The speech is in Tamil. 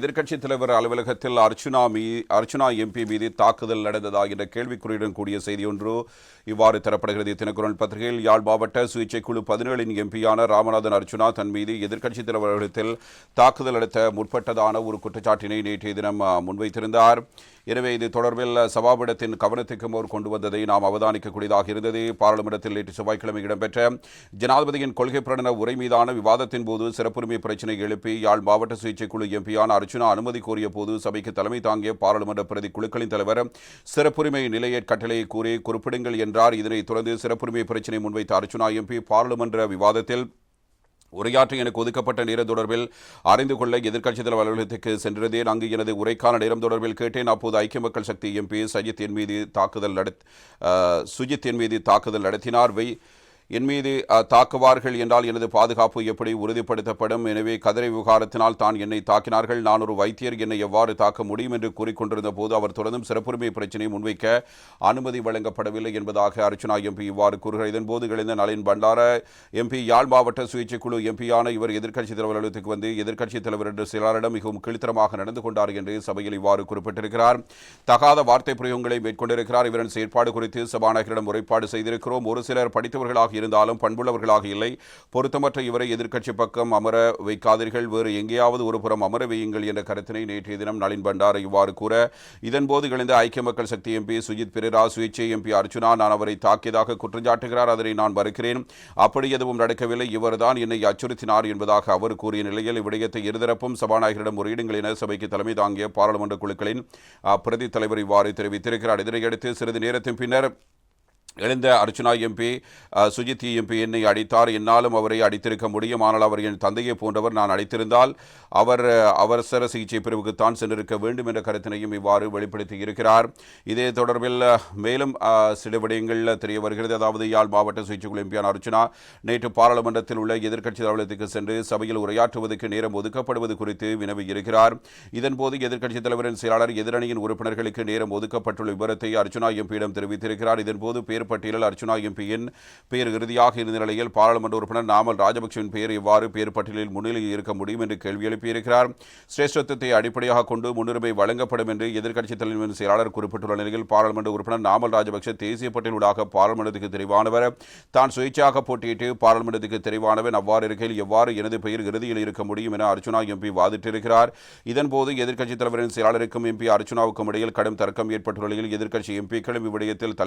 எதிர்க்கட்சித் தலைவர் அலுவலகத்தில் அர்ச்சுனா மீ அர்ச்சுனா எம்பி மீது தாக்குதல் நடந்ததா என்ற கேள்விக்குறியுடன் கூடிய செய்தி ஒன்று இவ்வாறு தரப்படுகிறது. தினக்குரல் பத்திரிகையில் யாழ் மாவட்ட சுயேட்சை குழு பதினேழின் எம்பியான ராமநாதன் அர்ச்சுனா தன் மீது எதிர்க்கட்சித் தலைவர் அலுவலகத்தில் தாக்குதல் நடத்த முற்பட்டதான ஒரு குற்றச்சாட்டினை நேற்றைய தினம் முன்வைத்திருந்தார். எனவே இது தொடர்பில் சபாபிடத்தின் கவனத்துக்கு மோர் கொண்டு வந்ததை நாம் அவதானிக்கக்கூடியதாக இருந்தது. பாராளுமன்றத்தில் நேற்று செவ்வாய்க்கிழமை இடம்பெற்ற ஜனாதிபதியின் கொள்கை பிரணன உரை மீதான விவாதத்தின் போது சிறப்புரிமை பிரச்சினை எழுப்பி யாழ் மாவட்ட சிகிச்சை குழு எம்பியான அர்ச்சுனா அனுமதி கோரிய போது சபைக்கு தலைமை தாங்கிய பாராளுமன்ற பிரதி குழுக்களின் தலைவர் சிறப்புரிமை நிலைய கட்டளையை கூறி குறிப்பிடுங்கள் என்றார். இதனைத் தொடர்ந்து சிறப்புரிமை பிரச்சினை முன்வைத்த அர்ச்சுனா எம்பி பாராளுமன்ற விவாதத்தில் உரையாற்ற எனக்கு ஒதுக்கப்பட்ட நேரம் தொடர்பில் அறிந்து கொள்ள எதிர்க்கட்சி தலைவர் அலுவலகத்துக்கு சென்றதேன் அங்கு எனது உரைக்கான நேரம் தொடர்பில் கேட்டேன். அப்போது ஐக்கிய மக்கள் சக்தி எம்பி சஜித் என் மீது தாக்குதல் நடத் சுஜித் என் மீது தாக்குதல் நடத்தினார். வை என் மீது தாக்குவார்கள் என்றால் எனது பாதுகாப்பு எப்படி உறுதிப்படுத்தப்படும்? எனவே கதிரை விவகாரத்தினால் தான் என்னை தாக்கினார்கள். நான் ஒரு வைத்தியர். என்னை எவ்வாறு தாக்க முடியும் என்று கூறிக்கொண்டிருந்த போது அவர் தொடர்ந்தும் சிறப்புரிமை பிரச்சினையை முன்வைக்க அனுமதி வழங்கப்படவில்லை என்பதாக அர்ச்சனா எம்பி இவ்வாறு கூறுகிறார். இதன்போது எழுந்த நளின் பண்டார எம்பி யாழ் மாவட்ட சுயேட்சை குழு எம்பியான இவர் எதிர்க்கட்சித் தலைவர் அலுவலகத்துக்கு வந்து எதிர்க்கட்சித் தலைவர் என்று சிலரிடம் மிகவும் கீழ்த்தரமாக நடந்து கொண்டார் என்று சபையில் இவ்வாறு குறிப்பிட்டிருக்கிறார். தகாத வார்த்தை பிரயோகங்களை மேற்கொண்டிருக்கிறார். இவரின் செயற்பாடு குறித்து சபாநாயகரிடம் முறைப்பாடு செய்திருக்கிறோம். ஒரு சிலர் படித்தவர்களாக இருந்தாலும் பண்புள்ளவர்களாக இல்லை. பொருத்தமற்ற இவரை எதிர்க்கட்சி பக்கம் அமர வைக்காதீர்கள். வேறு எங்கேயாவது ஒரு புறம் அமர வையுங்கள் என்ற கருத்தினை நேற்றைய தினம் நளின் பண்டார இவ்வாறு கூற இதன்போது எழுந்த ஐக்கிய மக்கள் சக்தி எம்பி சுஜித் பெரேரா சுயேட்சை எம்பி அர்ஜுனா நான் அவரை தாக்கியதாக குற்றஞ்சாட்டுகிறார் அதனை நான் மறுக்கிறேன். அப்படி எதுவும் நடக்கவில்லை. இவர்தான் என்னை அச்சுறுத்தினார் என்பதாக அவர் கூறிய நிலையில் இவ்விடயத்தை இருதரப்பும் சபாநாயகரிடம் முறையிடுங்கள் என சபைக்கு தலைமை தாங்கிய பாராளுமன்ற குழுக்களின் பிரதி தலைவர் இவ்வாறு தெரிவித்திருக்கிறார். இதனையடுத்து சிறிது நேரத்தின் பின்னர் எழுந்த அர்ச்சனா எம்பி அஹ், சுஜித் எம்பி என்னை அடித்தார். என்னாலும் அவரை அடித்திருக்க முடியும். ஆனால் அவர் என் தந்தையை போன்றவர் நான் அடித்திருந்தால் அவர் அவசர சிகிச்சை பிரிவுக்குத்தான் சென்றிருக்க வேண்டும் என்ற கருத்தினையும் இவ்வாறு வெளிப்படுத்தி இருக்கிறார். இதே தொடர்பில் மேலும் சில விடயங்கள் தெரிய வருகிறது. அதாவது யாழ் மாவட்ட சுயேட்சைக்குழு எம்பியான அர்ச்சனா நேற்று பாராளுமன்றத்தில் உள்ள எதிர்க்கட்சி அலுவலகத்துக்கு சென்று சபையில் உரையாற்றுவதற்கு நேரம் ஒதுக்கப்படுவது குறித்து வினவியிருக்கிறார் இதன்போது எதிர்க்கட்சித் தலைவரின் செயலாளர் எதிரணியின் உறுப்பினர்களுக்கு நேரம் ஒதுக்கப்பட்டுள்ள விவரத்தை அர்ச்சனா எம்பியிடம் தெரிவித்திருக்கிறார். இதன்போது பேர் பட்டியலில் அர்ச்சுனா எம்பியின் பெயர் இறுதியாக இருந்த நிலையில் பாராளுமன்ற உறுப்பினர் நாமல் ராஜபக்சவின் பெயர் எவ்வாறு பேர் பட்டியலில் முன்னிலையில் இருக்க முடியும் என்று கேள்வி எழுப்பியிருக்கிறார். சிரேஷ்டத்துவத்தை அடிப்படையாக கொண்டு முன்னுரிமை வழங்கப்படும் என்று எதிர்க்கட்சித் தலைவரின் செயலாளர் குறிப்பிட்டுள்ள நிலையில் பாராளுமன்ற உறுப்பினர் நாமல் ராஜபக்சே தேசிய பட்டியலூடாக பாராளுமன்றத்துக்கு தெரிவானவர். தான் சுயேட்சையாக போட்டியிட்டு பாராளுமன்றத்துக்கு தெரிவானவன். அவ்வாறு இருக்கையில் எவ்வாறு எனது பெயர் இறுதியில் இருக்க முடியும் என அர்ச்சுனா எம்பி வாதிட்டிருக்கிறார். இதன்போது எதிர்க்கட்சித் தலைவரின் செயலாளருக்கும் எம்பி அர்ச்சுனாவுக்கும் இடையில் கடும் தர்க்கம் ஏற்பட்டுள்ள நிலையில் எதிர்க்கட்சி எம்பிக்களும் இவ்விடயத்தில் தலை